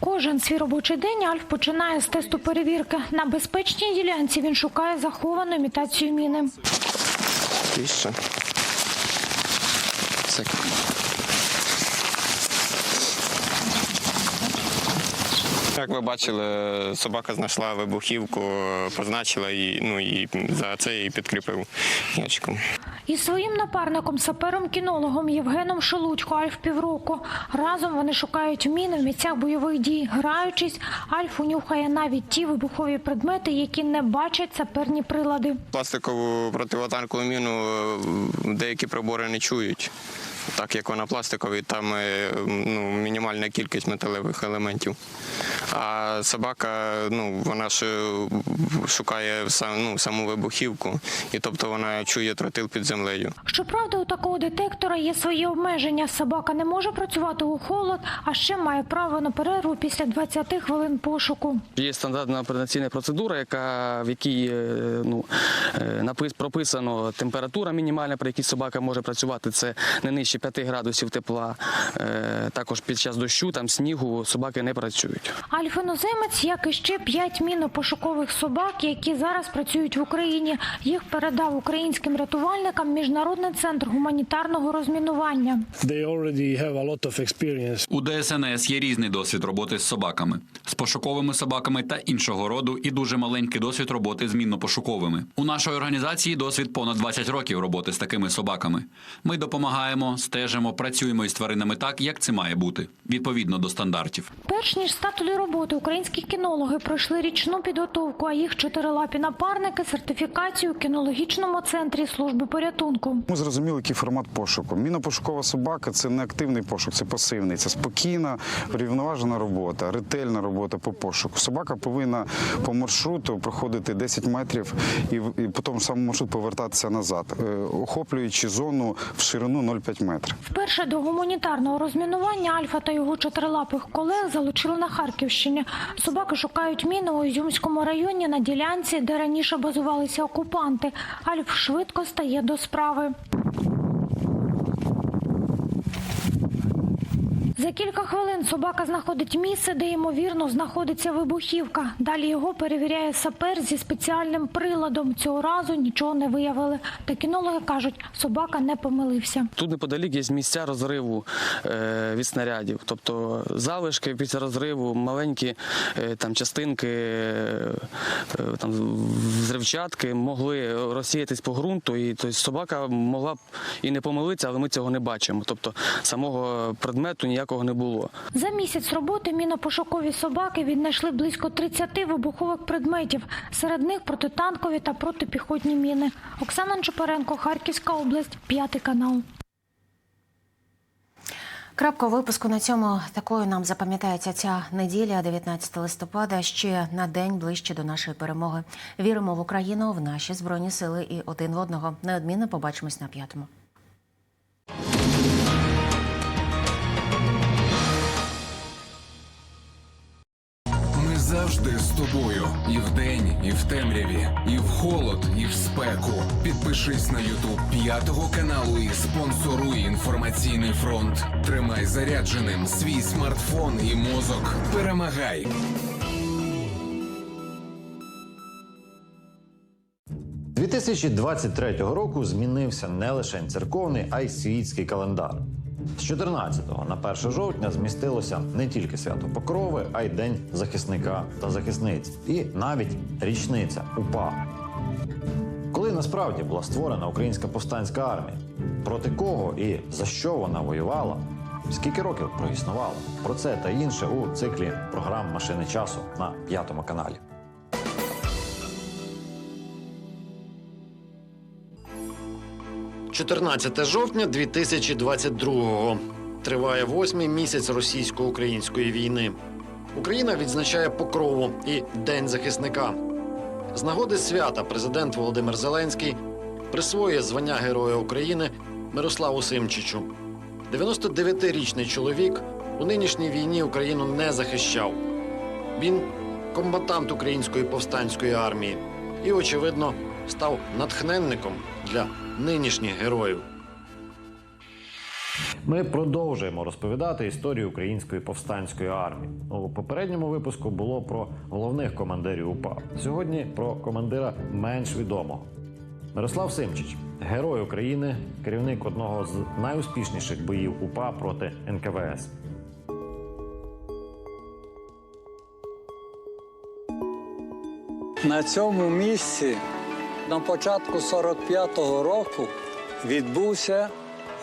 Кожен свій робочий день Альф починає з тесту перевірки. На безпечній ділянці він шукає заховану імітацію міни. Тисяча. Всяке. Як ви бачили, собака знайшла вибухівку, позначила її, ну і за це її підкріпив ячком. Із своїм напарником, сапером-кінологом Євгеном Шелудько Альф півроку. Разом вони шукають міни в місцях бойових дій. Граючись, Альф унюхає навіть ті вибухові предмети, які не бачать саперні прилади. Пластикову противотанкову міну е, деякі прибори не чують. Так як вона пластикові, там е, ну, мінімальна кількість металевих елементів. А собака, ну, вона ж е, шукає сам, ну, саму вибухівку, і тобто вона чує тротил під землею. Щоправда, у такого детектора є свої обмеження. Собака не може працювати у холод, а ще має право на перерву після 20 хвилин пошуку. Є стандартна операційна процедура, яка в якій е, ну напис прописано температура мінімальна, при якій собака може працювати. Це не нижче 5 градусів тепла. Е, Також під час дощу, там снігу собаки не працюють. Альф-іноземець, як і ще п'ять мінопошукових собак, які зараз працюють в Україні. Їх передав українським рятувальникам Міжнародний центр гуманітарного розмінування. У ДСНС є різний досвід роботи з собаками, з пошуковими собаками та іншого роду, і дуже маленький досвід роботи з мінно-пошуковими. У нашої організації досвід понад 20 років роботи з такими собаками. Ми допомагаємо, стежимо, працюємо із тваринами так, як це має бути, відповідно до стандартів. Перш ніж стати до роботи, українські кінологи пройшли річну підготовку, а їх чотирилапі напарники сертифікацію у кінологічному центрі служби порятунку. Ми зрозуміли, який формат пошуку. Мінопошукова собака це не активний пошук, це пасивний. Це спокійна, врівноважена робота, ретельна робота по пошуку. Собака повинна по маршруту проходити 10 метрів і, в- і по тому самому маршруту повертатися назад, е, охоплюючи зону в ширину 0,5 метрів. Вперше до гуманітарного розмінування Альфа та його чотирилапих колег залучили на Харківщині. Собаки шукають міни у Ізюмському районі на ділянці, де раніше базувалися окупанти. Альф швидко стає до справи. За кілька хвилин собака знаходить місце, де ймовірно знаходиться вибухівка. Далі його перевіряє сапер зі спеціальним приладом. Цього разу нічого не виявили. Та кінологи кажуть, собака не помилився. Тут неподалік є місця розриву е, від снарядів, тобто залишки після розриву, маленькі е, там частинки е, там взривчатки могли розсіятись по ґрунту, і тобто, собака могла б і не помилитися, але ми цього не бачимо. Тобто самого предмету ніякого не було. За місяць роботи мінопошукові собаки віднайшли близько 30 вибухових предметів. Серед них протитанкові та протипіхотні міни. Оксана Чупаренко, Харківська область, п'ятий канал. Крапка випуску на цьому такою нам запам'ятається ця неділя, 19 листопада, ще на день ближче до нашої перемоги. Віримо в Україну, в наші збройні сили і один в одного. Неодмінно побачимось на п'ятому. Тобою. І вдень, і в темряві, і в холод, і в спеку. Підпишись на Ютуб п'ятого каналу і спонсоруй інформаційний фронт. Тримай зарядженим свій смартфон і мозок. Перемагай! З 2023 року змінився не лише церковний, а й світський календар. З 14 на 1 жовтня змістилося не тільки свято Покрови, а й День захисника та захисниць, і навіть річниця УПА. Коли насправді була створена українська повстанська армія, проти кого і за що вона воювала, скільки років проіснувала? Про це та інше у циклі програм Машини часу на п'ятому каналі. – 14 жовтня 2022-го. Триває восьмий місяць російсько-української війни. Україна відзначає Покрову і День захисника. З нагоди свята президент Володимир Зеленський присвоює звання Героя України Мирославу Симчичу. 99-річний чоловік у нинішній війні Україну не захищав. Він комбатант української повстанської армії і, очевидно, став натхненником для нинішніх героїв. Ми продовжуємо розповідати історію української повстанської армії. У попередньому випуску було про головних командирів УПА. Сьогодні про командира менш відомого. Мирослав Симчич, герой України, керівник одного з найуспішніших боїв УПА проти НКВС. На цьому місці на початку 45-го року відбувся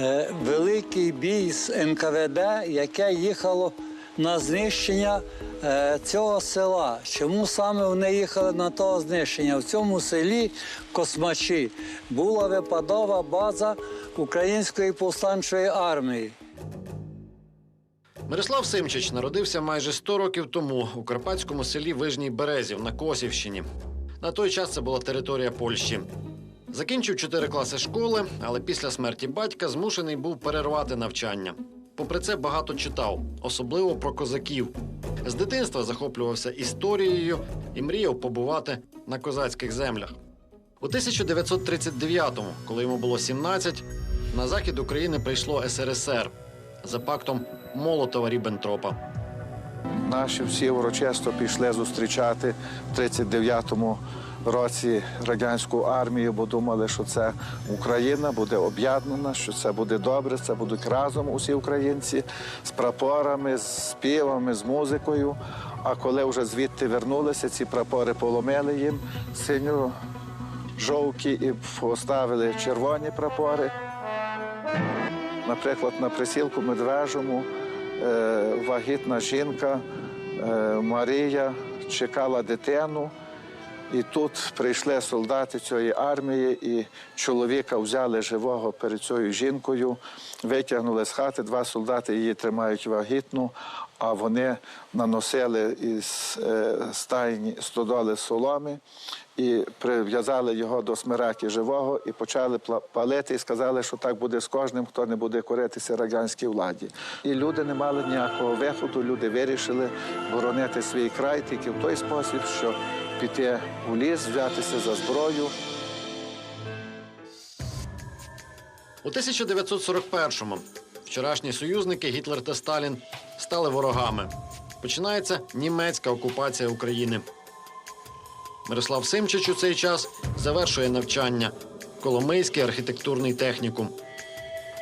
е, великий бій з НКВД, яке їхало на знищення е, цього села. Чому саме вони їхали на того знищення? В цьому селі Космачі була випадова база Української повстанчої армії. Мирослав Симчич народився майже 100 років тому у карпатському селі Вижній Березів на Косівщині. На той час це була територія Польщі. Закінчив 4 класи школи, але після смерті батька змушений був перервати навчання. Попри це багато читав, особливо про козаків. З дитинства захоплювався історією і мріяв побувати на козацьких землях. У 1939-му, коли йому було 17, на захід України прийшло СРСР за пактом Молотова Ріббентропа. Наші всі урочисто пішли зустрічати в 39-му році радянську армію, бо думали, що це Україна буде об'єднана, що це буде добре, це будуть разом усі українці з прапорами, з співами, з музикою. А коли вже звідти вернулися, ці прапори поломили їм синю жовті і поставили червоні прапори. Наприклад, на присілку Медвежому вагітна жінка е, Марія чекала дитину. І тут прийшли солдати цієї армії, і чоловіка взяли живого перед цією жінкою, витягнули з хати. Два солдати її тримають вагітну, а вони наносили із е, стайні стодоли соломи і прив'язали його до смираки живого і почали палити, і сказали, що так буде з кожним, хто не буде коритися радянській владі. І люди не мали ніякого виходу, люди вирішили боронити свій край тільки в той спосіб, що піти у ліс, взятися за зброю. У 1941-му вчорашні союзники Гітлер та Сталін стали ворогами. Починається німецька окупація України. Мирослав Симчич у цей час завершує навчання Коломийський архітектурний технікум.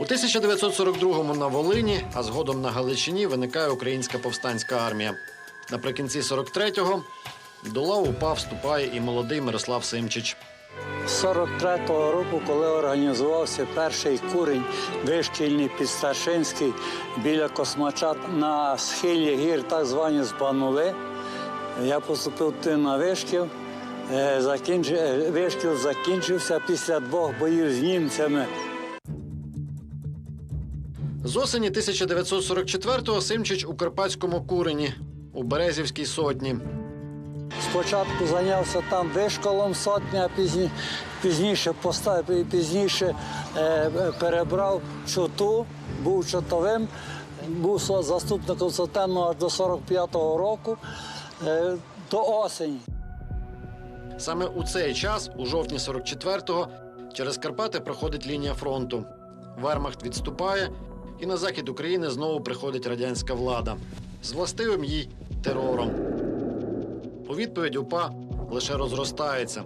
У 1942-му на Волині, а згодом на Галичині виникає Українська повстанська армія. Наприкінці 43-го до лав УПА вступає і молодий Мирослав Симчич. З 43-го року, коли організувався перший курень вишкільний підстаршинський біля Космачат на схилі гір, так звані Збанули, я поступив на вишкіл. Е, е, Вишкіл закінчився після двох боїв з німцями. З осені 1944-го Симчич у Карпатському курені у Березівській сотні. Спочатку зайнявся там вишколом сотня, а пізні, пізніше постав, пізніше е, перебрав чоту, був чотовим, був заступником сотенного аж до 45-го року, е, до осені. Саме у цей час, у жовтні 44-го, через Карпати проходить лінія фронту. Вермахт відступає, і на захід України знову приходить радянська влада з властивим їй терором. Відповідь УПА лише розростається.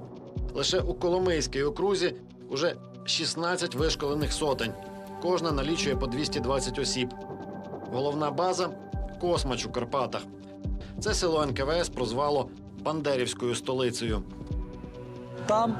Лише у Коломийській окрузі уже 16 вишколених сотень. Кожна налічує по 220 осіб. Головна база Космач у Карпатах. Це село НКВС прозвало Бандерівською столицею. Там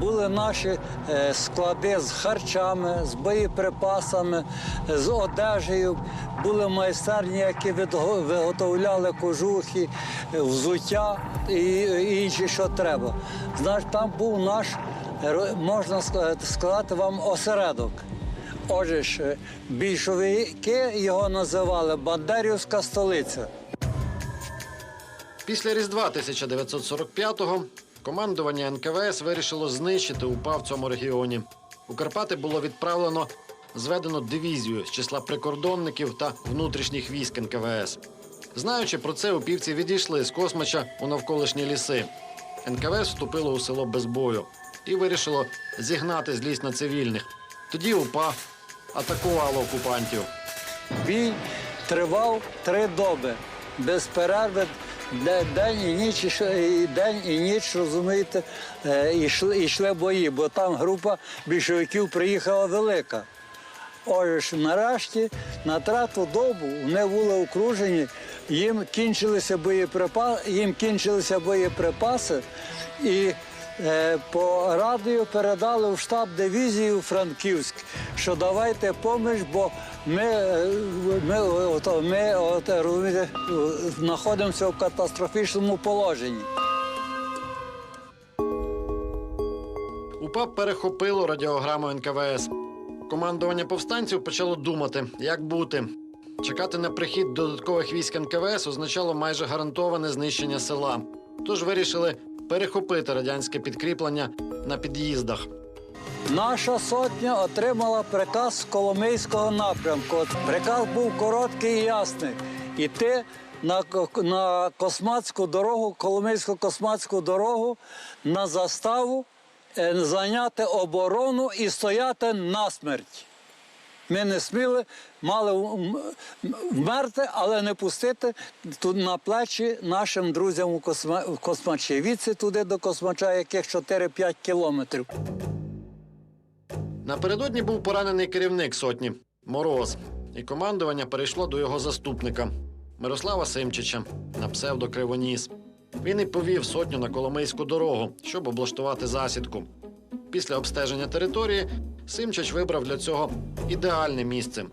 були наші е, склади з харчами, з боєприпасами, з одежею. Були майстерні, які виготовляли кожухи, е, взуття і і інші, що треба. Знаєш, там був наш, е, можна сказати вам, осередок. Отже е, більшовики його називали Бандерівська столиця. Після Різдва 1945-го командування НКВС вирішило знищити УПА в цьому регіоні. У Карпати було відправлено зведено дивізію з числа прикордонників та внутрішніх військ НКВС. Знаючи про це, упівці відійшли з Космача у навколишні ліси. НКВС вступило у село без бою і вирішило зігнати злість на цивільних. Тоді УПА атакувало окупантів. Бій тривав три доби без перерви. Де- День і ніч, день і ніч, розумієте, е, йшли, йшли бої, бо там група більшовиків приїхала велика. Отже нарешті на трату добу вони були окружені, їм кінчилися боєприпаси, їм кінчилися боєприпаси, і по радіо передали в штаб дивізії Франківськ, що давайте поміч, бо ми, е, ми, ото, ми от, розумієте, знаходимося в катастрофічному положенні. УПА перехопило радіограму НКВС. Командування повстанців почало думати, як бути. Чекати на прихід додаткових військ НКВС означало майже гарантоване знищення села. Тож вирішили перехопити радянське підкріплення на під'їздах. Наша сотня отримала приказ з Коломийського напрямку. Приказ був короткий і ясний. Іти на, на космацьку дорогу, Коломийську космацьку дорогу на заставу, е, зайняти оборону і стояти насмерть. Ми не сміли, мали вмерти, але не пустити тут на плечі нашим друзям у Космачі. Віці туди до Космача, яких 4-5 кілометрів. Напередодні був поранений керівник сотні Мороз, і командування перейшло до його заступника Мирослава Симчича на псевдо Кривоніс. Він і повів сотню на Коломийську дорогу, щоб облаштувати засідку. Після обстеження території Симчич вибрав для цього ідеальне місце